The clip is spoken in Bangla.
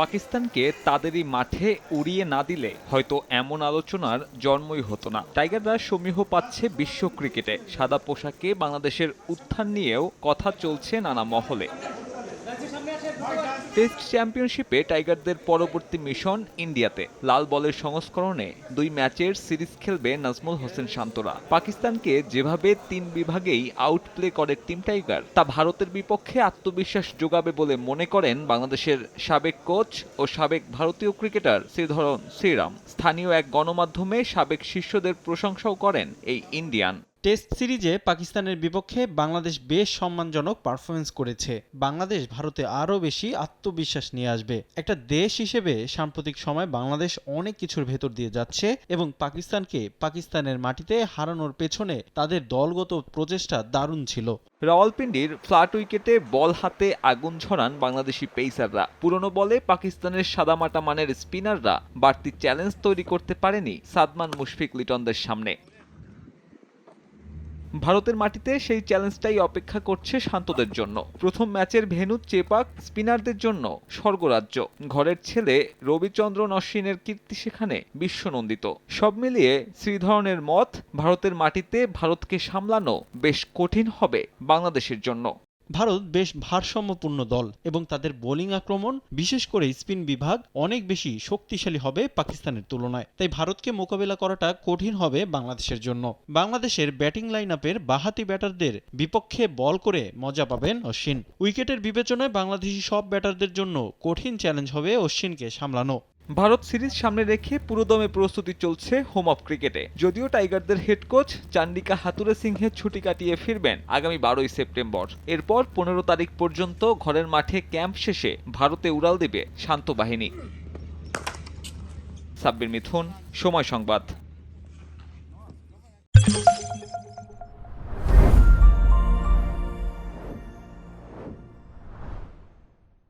পাকিস্তানকে তাদেরই মাঠে উড়িয়ে না দিলে হয়তো এমন আলোচনার জন্মই হতো না। টাইগাররা সমীহ পাচ্ছে বিশ্ব ক্রিকেটে। সাদা পোশাকে বাংলাদেশের উত্থান নিয়েও কথা চলছে নানা মহলে। টেস্ট চ্যাম্পিয়নশিপে টাইগারদের পরবর্তী মিশন ইন্ডিয়াতে। লাল বলের সংস্করণে দুই ম্যাচের সিরিজ খেলবে নাজমুল হোসেন শান্তরা। পাকিস্তানকে যেভাবে তিন বিভাগেই আউটপ্লে করে টিম টাইগার, তা ভারতের বিপক্ষে আত্মবিশ্বাস যোগাবে বলে মনে করেন বাংলাদেশের সাবেক কোচ ও সাবেক ভারতীয় ক্রিকেটার শ্রীধরন শ্রীরাম। স্থানীয় এক গণমাধ্যমে সাবেক শিষ্যদের প্রশংসাও করেন এই ইন্ডিয়ান। টেস্ট সিরিজে পাকিস্তানের বিপক্ষে বাংলাদেশ বেশ সম্মানজনক পারফরমেন্স করেছে। বাংলাদেশ ভারতে আরও বেশি আত্মবিশ্বাস নিয়ে আসবে। একটা দেশ হিসেবে সাম্প্রতিক সময় বাংলাদেশ অনেক কিছুর ভেতর দিয়ে যাচ্ছে এবং পাকিস্তানকে পাকিস্তানের মাটিতে হারানোর পেছনে তাদের দলগত প্রচেষ্টা দারুণ ছিল। রাওয়ালপিন্ডির ফ্ল্যাট উইকেটে বল হাতে আগুন ঝরান বাংলাদেশি পেসাররা। পুরনো বলে পাকিস্তানের সাদামাটা মানের স্পিনাররা বাড়তি চ্যালেঞ্জ তৈরি করতে পারেনি সাদমান মুশফিক লিটনদের সামনে। ভারতের মাটিতে সেই চ্যালেঞ্জটাই অপেক্ষা করছে শান্তদের জন্য। প্রথম ম্যাচের ভেনু চেপাক স্পিনারদের জন্য স্বর্গরাজ্য। ঘরের ছেলে রবিচন্দ্রন অশ্বিনের কীর্তি সেখানে বিশ্বনন্দিত। সব মিলিয়ে শ্রীধরনের মত, ভারতের মাটিতে ভারতকে সামলানো বেশ কঠিন হবে বাংলাদেশের জন্য। ভারত বেশ ভারসাম্যপূর্ণ দল এবং তাদের বোলিং আক্রমণ, বিশেষ করে স্পিন বিভাগ, অনেক বেশি শক্তিশালী হবে পাকিস্তানের তুলনায়। তাই ভারতকে মোকাবেলা করাটা কঠিন হবে বাংলাদেশের জন্য। বাংলাদেশের ব্যাটিং লাইন আপের বাহাতি ব্যাটারদের বিপক্ষে বল করে মজা পাবেন অশ্বিন। উইকেটের বিবেচনায় বাংলাদেশি সব ব্যাটারদের জন্য কঠিন চ্যালেঞ্জ হবে অশ্বিনকে সামলানো। ভারত সিরিজ সামনে রেখে পুরোদমে প্রস্তুতি চলছে হোম অফ ক্রিকেটে যদিও টাইগারদের হেড কোচ চান্ডিকা হাতুরে সিংহের ছুটি কাটিয়ে ফিরবেন আগামী বারোই সেপ্টেম্বর। এরপর পনেরো তারিখ পর্যন্ত ঘরের মাঠে ক্যাম্প শেষে ভারতে উড়াল দেবে শান্ত বাহিনী। সাব্বির মিথুন, সময় সংবাদ।